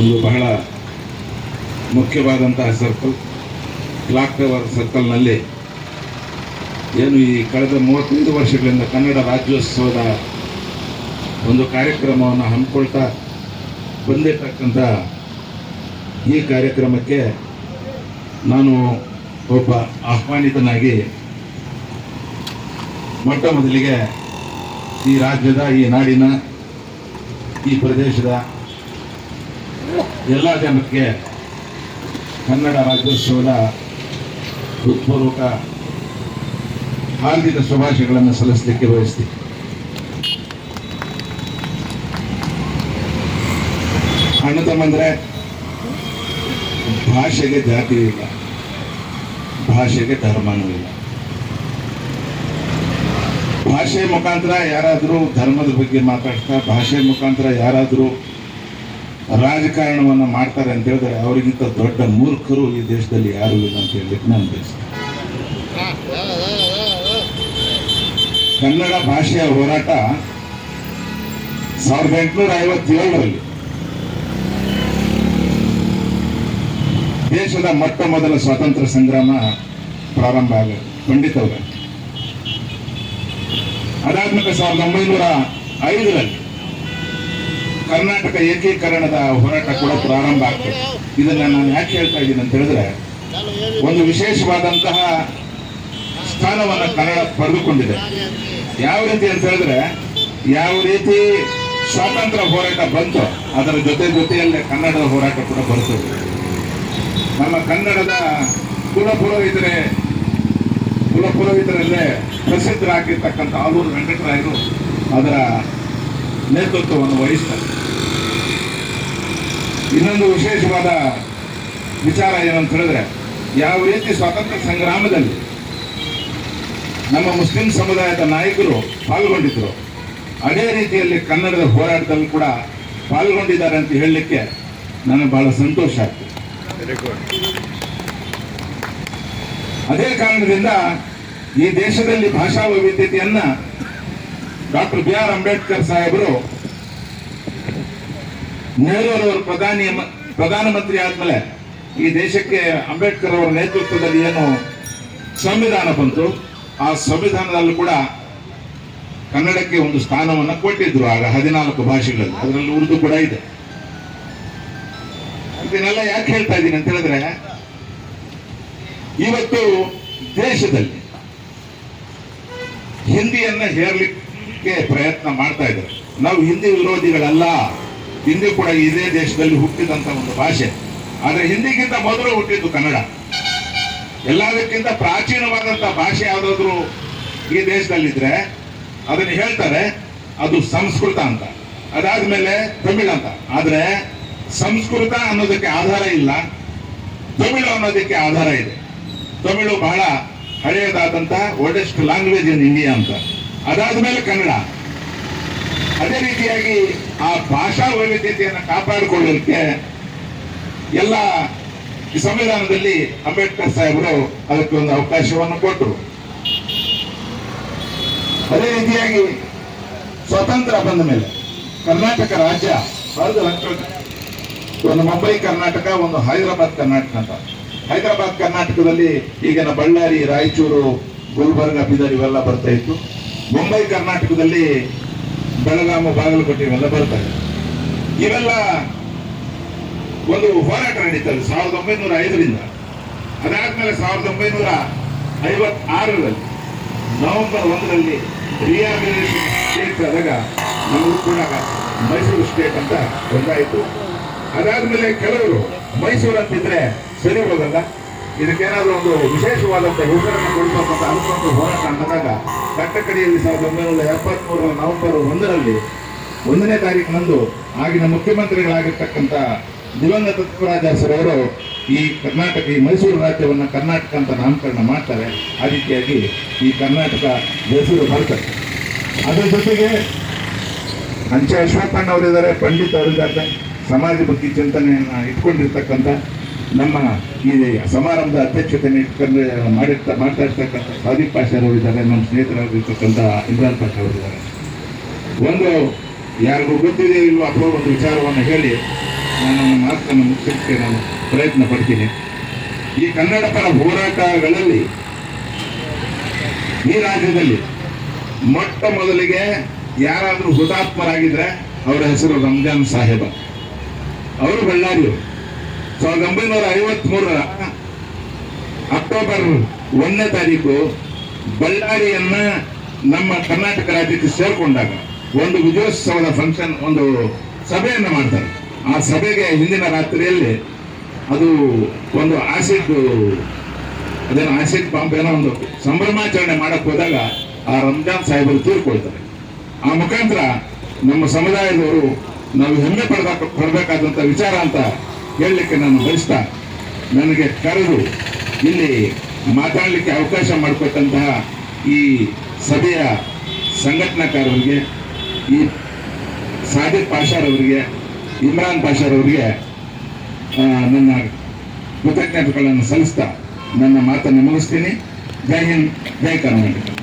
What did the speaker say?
ಒಂದು ಬಹಳ ಮುಖ್ಯವಾದಂತಹ ಸರ್ಕಲ್ ಕ್ಲಾಕ್ ಟವರ್ ಸರ್ಕಲ್ನಲ್ಲಿ ಏನು ಈ ಕಳೆದ ಮೂವತ್ತೈದು ವರ್ಷಗಳಿಂದ ಕನ್ನಡ ರಾಜ್ಯೋತ್ಸವದ ಒಂದು ಕಾರ್ಯಕ್ರಮವನ್ನು ಹಮ್ಮಿಕೊಳ್ತಾ ಬಂದಿರತಕ್ಕಂಥ ಈ ಕಾರ್ಯಕ್ರಮಕ್ಕೆ ನಾನು ಒಬ್ಬ ಆಹ್ವಾನಿತನಾಗಿ ಮೊಟ್ಟ ಮೊದಲಿಗೆ ಈ ರಾಜ್ಯದ, ಈ ನಾಡಿನ, ಈ ಪ್ರದೇಶದ ಎಲ್ಲ ಜನಕ್ಕೆ ಕನ್ನಡ ರಾಜ್ಯೋತ್ಸವದ ಹೃತ್ಪೂರ್ವಕ ಹಾರ್ದಿಕ ಶುಭಾಶಯಗಳನ್ನು ಸಲ್ಲಿಸಲಿಕ್ಕೆ ಬಯಸ್ತೀನಿ. ಅಣ್ಣ ತಮ್ಮಂದ್ರೆ, ಭಾಷೆಗೆ ಜಾತಿ ಇಲ್ಲ. ಭಾಷೆಗೆ ಧರ್ಮನೂ ಇಲ್ಲ. ಭಾಷೆ ಮುಖಾಂತರ ಯಾರಾದರೂ ಧರ್ಮದ ಬಗ್ಗೆ ಮಾತಾಡ್ತಾ, ಭಾಷೆ ಮುಖಾಂತರ ಯಾರಾದರೂ ರಾಜಕಾರಣವನ್ನು ಮಾಡ್ತಾರೆ ಅಂತ ಹೇಳಿದ್ರೆ ಅವರಿಗಿಂತ ದೊಡ್ಡ ಮೂರ್ಖರು ಈ ದೇಶದಲ್ಲಿ ಯಾರು ಇಲ್ಲ ಅಂತ ಹೇಳಲಿಕ್ಕೆ ನಾನು ಕನ್ನಡ ಭಾಷೆಯ ಹೋರಾಟ ಸಾವಿರದ ಎಂಟುನೂರ ಐವತ್ತೇಳರಲ್ಲಿ ದೇಶದ ಮೊಟ್ಟ ಮೊದಲ ಸ್ವಾತಂತ್ರ್ಯ ಸಂಗ್ರಾಮ ಪ್ರಾರಂಭ ಆಗ ಖಂಡಿತವಾಗ ಅದಾದ್ಮೇಲೆ ಸಾವಿರದ ಒಂಬೈನೂರ ಐದರಲ್ಲಿ ಕರ್ನಾಟಕ ಏಕೀಕರಣದ ಹೋರಾಟ ಕೂಡ ಪ್ರಾರಂಭ ಆಗ್ತದೆ. ಇದನ್ನ ನಾನು ಯಾಕೆ ಹೇಳ್ತಾ ಇದ್ದೀನಿ ಅಂತ ಹೇಳಿದ್ರೆ, ಒಂದು ವಿಶೇಷವಾದಂತಹ ಸ್ಥಾನವನ್ನು ಕನ್ನಡ ಪಡೆದುಕೊಂಡಿದೆ. ಯಾವ ರೀತಿ ಅಂತ ಹೇಳಿದ್ರೆ, ಯಾವ ರೀತಿ ಸ್ವಾತಂತ್ರ್ಯ ಹೋರಾಟ ಬಂತು, ಅದರ ಜೊತೆ ಜೊತೆಯಲ್ಲೇ ಕನ್ನಡದ ಹೋರಾಟ ಕೂಡ ಬರ್ತದೆ ನಮ್ಮ ಕನ್ನಡದ ಕುಲಪುರೋಹಿತರೇ, ಕುಲಪುರೋಹಿತರಲ್ಲೇ ಪ್ರಸಿದ್ಧರಾಗಿರ್ತಕ್ಕಂಥ ಆಲೂರು ವೆಂಕಟರಾಯರು ಅದರ ನೇತೃತ್ವವನ್ನು ವಹಿಸ್ತಾರೆ. ಇನ್ನೊಂದು ವಿಶೇಷವಾದ ವಿಚಾರ ಏನಂತ ಹೇಳಿದ್ರೆ ಯಾವ ರೀತಿ ಸ್ವಾತಂತ್ರ್ಯ ಸಂಗ್ರಾಮದಲ್ಲಿ ನಮ್ಮ ಮುಸ್ಲಿಂ ಸಮುದಾಯದ ನಾಯಕರು ಪಾಲ್ಗೊಂಡಿದ್ರು ಅದೇ ರೀತಿಯಲ್ಲಿ ಕನ್ನಡದ ಹೋರಾಟದಲ್ಲಿ ಕೂಡ ಪಾಲ್ಗೊಂಡಿದ್ದಾರೆ ಅಂತ ಹೇಳಲಿಕ್ಕೆ ನನಗೆ ಬಹಳ ಸಂತೋಷ ಆಗ್ತದೆ. ಅದೇ ಕಾರಣದಿಂದ ಈ ದೇಶದಲ್ಲಿ ಭಾಷಾ ವೈವಿಧ್ಯತೆಯನ್ನ ಡಾಕ್ಟರ್ ಬಿ ಆರ್ ಅಂಬೇಡ್ಕರ್ ಸಾಹೇಬರು ನೆಹರೂರವರು ಪ್ರಧಾನಿ ಪ್ರಧಾನಮಂತ್ರಿ ಆದ್ಮೇಲೆ ಈ ದೇಶಕ್ಕೆ ಅಂಬೇಡ್ಕರ್ ಅವರ ನೇತೃತ್ವದಲ್ಲಿ ಏನು ಸಂವಿಧಾನ ಬಂತು, ಆ ಸಂವಿಧಾನದಲ್ಲೂ ಕೂಡ ಕನ್ನಡಕ್ಕೆ ಒಂದು ಸ್ಥಾನವನ್ನು ಕೊಟ್ಟಿದ್ರು ಆಗ ಹದಿನಾಲ್ಕು ಭಾಷೆಗಳಲ್ಲಿ. ಅದರಲ್ಲಿ ಉರ್ದು ಕೂಡ ಇದೆ. ಇದನ್ನೆಲ್ಲ ಯಾಕೆ ಹೇಳ್ತಾ ಇದ್ದೀನಿ ಅಂತ ಹೇಳಿದ್ರೆ, ಇವತ್ತು ದೇಶದಲ್ಲಿ ಹಿಂದಿಯನ್ನ ಹೇರ್ಲಿಕ್ಕೆ ಪ್ರಯತ್ನ ಮಾಡ್ತಾ ಇದ್ದಾರೆ. ನಾವು ಹಿಂದಿ ವಿರೋಧಿಗಳಲ್ಲ. ಹಿಂದಿ ಕೂಡ ಇದೇ ದೇಶದಲ್ಲಿ ಹುಟ್ಟಿದಂತ ಒಂದು ಭಾಷೆ. ಆದರೆ ಹಿಂದಿಗಿಂತ ಮೊದಲು ಹುಟ್ಟಿದ್ದು ಕನ್ನಡ. ಎಲ್ಲದಕ್ಕಿಂತ ಪ್ರಾಚೀನವಾದಂತ ಭಾಷೆ ಯಾವುದಾದ್ರೂ ಈ ದೇಶದಲ್ಲಿದ್ರೆ ಅದನ್ನ ಹೇಳ್ತಾರೆ, ಅದು ಸಂಸ್ಕೃತ ಅಂತ. ಅದಾದ ಮೇಲೆ ತಮಿಳು ಅಂತ. ಆದರೆ ಸಂಸ್ಕೃತ ಅನ್ನೋದಕ್ಕೆ ಆಧಾರ ಇಲ್ಲ, ತಮಿಳು ಅನ್ನೋದಕ್ಕೆ ಆಧಾರ ಇದೆ. ತಮಿಳು ಬಹಳ ಹಳೆಯದಾದಂಥ ಓಲ್ಡೆಸ್ಟ್ ಲ್ಯಾಂಗ್ವೇಜ್ ಇನ್ ಇಂಡಿಯಾ ಅಂತ. ಅದಾದ ಮೇಲೆ ಕನ್ನಡ. ಅದೇ ರೀತಿಯಾಗಿ ಆ ಭಾಷಾ ವೈವಿಧ್ಯತೆಯನ್ನು ಕಾಪಾಡಿಕೊಳ್ಳಲಿಕ್ಕೆ ಎಲ್ಲ ಸಂವಿಧಾನದಲ್ಲಿ ಅಂಬೇಡ್ಕರ್ ಸಾಹೇಬರು ಅದಕ್ಕೆ ಒಂದು ಅವಕಾಶವನ್ನು ಕೊಟ್ಟರು. ಅದೇ ರೀತಿಯಾಗಿ ಸ್ವತಂತ್ರ ಬಂದ ಮೇಲೆ ಕರ್ನಾಟಕ ರಾಜ್ಯ ಒಂದು ಮುಂಬೈ, ಕರ್ನಾಟಕ, ಒಂದು ಹೈದರಾಬಾದ್, ಕರ್ನಾಟಕ ಅಂತ. ಹೈದರಾಬಾದ್, ಕರ್ನಾಟಕದಲ್ಲಿ ಈಗಿನ ಬಳ್ಳಾರಿ, ರಾಯಚೂರು, ಗುಲ್ಬರ್ಗ, ಬೀದರ್ ಇವೆಲ್ಲ ಬರ್ತಾ ಇತ್ತು. ಮುಂಬೈ, ಕರ್ನಾಟಕದಲ್ಲಿ ಬೆಳಗಾಮ ಬಾಗಲಕೋಟೆ ಇವೆಲ್ಲ ಬರ್ತಾರೆ. ಇವೆಲ್ಲ ಒಂದು ಹೋರಾಟ ನಡೀತದೆ ಸಾವಿರದ ಒಂಬೈನೂರ ಐದರಿಂದ. ಅದಾದ್ಮೇಲೆ ಸಾವಿರದ ಒಂಬೈನೂರ ಐವತ್ತಾರರಲ್ಲಿ ನವೆಂಬರ್ ಒಂದರಲ್ಲಿ ರಿಯಾಬಿಲಿಟೇಷನ್ ಸ್ಟೇಟ್ ಆದಾಗ ನಮಗೂ ಕೂಡ ಮೈಸೂರು ಸ್ಟೇಟ್ ಅಂತ ಒಂದಾಯಿತು. ಅದಾದ್ಮೇಲೆ ಕೆಲವರು ಮೈಸೂರು ಅಂತಿದ್ರೆ ಸರಿ ಹೋಗಲ್ಲ ಇದಕ್ಕೇನಾದ್ರೂ ಒಂದು ವಿಶೇಷವಾದಂಥ ಕೊಡಬೇಕು ಅಂತ ಅನ್ಕೊಂಡು ಹೋರಾಟ ಅಂದಾಗ ಕಟ್ಟಕಡಿಯಲ್ಲಿ ಸಾವಿರದ ಒಂಬೈನೂರ ಎಪ್ಪತ್ಮೂರರ ನವೆಂಬರ್ ಒಂದರಲ್ಲಿ ಒಂದನೇ ತಾರೀಕಿನಂದು ಆಗಿನ ಮುಖ್ಯಮಂತ್ರಿಗಳಾಗಿರ್ತಕ್ಕಂಥ ದಿವಂಗತ ತುಪ್ಪರಾಜಾಸರವರು ಈ ಕರ್ನಾಟಕ, ಈ ಮೈಸೂರು ರಾಜ್ಯವನ್ನು ಕರ್ನಾಟಕ ಅಂತ ನಾಮಕರಣ ಮಾಡ್ತಾರೆ. ಆ ರೀತಿಯಾಗಿ ಈ ಕರ್ನಾಟಕ ಮೈಸೂರು ಬರ್ತದೆ ಅದರ ಜೊತೆಗೆ ಅಂಚೆ ಅಶ್ವತ್ಥಣ್ಣ ಅವರಿದ್ದಾರೆ ಪಂಡಿತ್ ಅವರಿದ್ದಾರೆ ಸಮಾಜ ಬಗ್ಗೆ ಚಿಂತನೆಯನ್ನು ಇಟ್ಕೊಂಡಿರ್ತಕ್ಕಂಥ ನಮ್ಮ ಈ ಸಮಾರಂಭದ ಅಧ್ಯಕ್ಷತೆ ಇಟ್ಕೊಂಡು ಮಾಡಿರ್ತ ಮಾಡ್ತಾ ಇರ್ತಕ್ಕಂಥ ಸಾದಿಕ್ ಇದ್ದಾರೆ ನಮ್ಮ ಸ್ನೇಹಿತರಾಗಿರ್ತಕ್ಕಂಥ ಇಮ್ರಾನ್ ಪಾಷಾ ಅವರಿದ್ದಾರೆ. ಒಂದು, ಯಾರಿಗೂ ಗೊತ್ತಿದೆ ಇಲ್ವೋ ಅಥವಾ ಒಂದು ವಿಚಾರವನ್ನು ಹೇಳಿ, ನಾನು ನನ್ನ ಮಾತನ್ನು ಮುಗಿಸಲಿಕ್ಕೆ ನಾನು ಪ್ರಯತ್ನ ಪಡ್ತೀನಿ. ಈ ಕನ್ನಡ ಪರ ಹೋರಾಟಗಳಲ್ಲಿ ಈ ರಾಜ್ಯದಲ್ಲಿ ಮೊಟ್ಟ ಮೊದಲಿಗೆ ಯಾರಾದರೂ ಹುತಾತ್ಮರಾಗಿದ್ರೆ, ಅವರ ಹೆಸರು ರಂಜಾನ್ ಸಾಹೇಬ. ಅವರು ಬಳ್ಳಾರಿಯವರು. ಸಾವಿರದ ಒಂಬೈನೂರ ಐವತ್ಮೂರರ ಅಕ್ಟೋಬರ್ ಒಂದನೇ ತಾರೀಕು ಬಳ್ಳಾರಿಯನ್ನ ನಮ್ಮ ಕರ್ನಾಟಕ ರಾಜ್ಯಕ್ಕೆ ಸೇರ್ಕೊಂಡಾಗ ಒಂದು ವಿಜಯೋತ್ಸವದ ಫಂಕ್ಷನ್ ಒಂದು ಸಭೆಯನ್ನು ಮಾಡ್ತಾರೆ. ಆ ಸಭೆಗೆ ಹಿಂದಿನ ರಾತ್ರಿಯಲ್ಲಿ ಅದು ಒಂದು ಆಸಿಡ್, ಅದೇನು ಆಸಿಡ್ ಬಾಂಬ್ ಏನೋ ಒಂದು ಸಂಭ್ರಮಾಚರಣೆ ಮಾಡಕ್ ಹೋದಾಗ ಆ ರಂಜಾನ್ ಸಾಹೇಬರು ತೀರ್ಕೊಳ್ತಾರೆ. ಆ ಮುಖಾಂತರ ನಮ್ಮ ಸಮುದಾಯದವರು ನಾವು ಹೆಮ್ಮೆ ಪಡ್ದ ಪಡಬೇಕಾದಂಥ ವಿಚಾರ ಅಂತ ಹೇಳಲಿಕ್ಕೆ ನಾನು ಬಯಸ್ತಾ ನನಗೆ ಕರೆದು ಇಲ್ಲಿ ಮಾತಾಡಲಿಕ್ಕೆ ಅವಕಾಶ ಮಾಡಿಕೊಟ್ಟಂತಹ ಈ ಸಭೆಯ ಸಂಘಟನಾಕಾರರಿಗೆ, ಈ ಸಾದಿಕ್ ಪಾಷಾರವರಿಗೆ ಇಮ್ರಾನ್ ಪಾಷಾರವರಿಗೆ ನನ್ನ ಕೃತಜ್ಞತೆಗಳನ್ನು ಸಲ್ಲಿಸ್ತಾ ನನ್ನ ಮಾತನ್ನು ಮುಗಿಸ್ತೀನಿ. ಜೈ ಹಿಂದ್, ಜೈ ಕರ್ನಾಟಕ.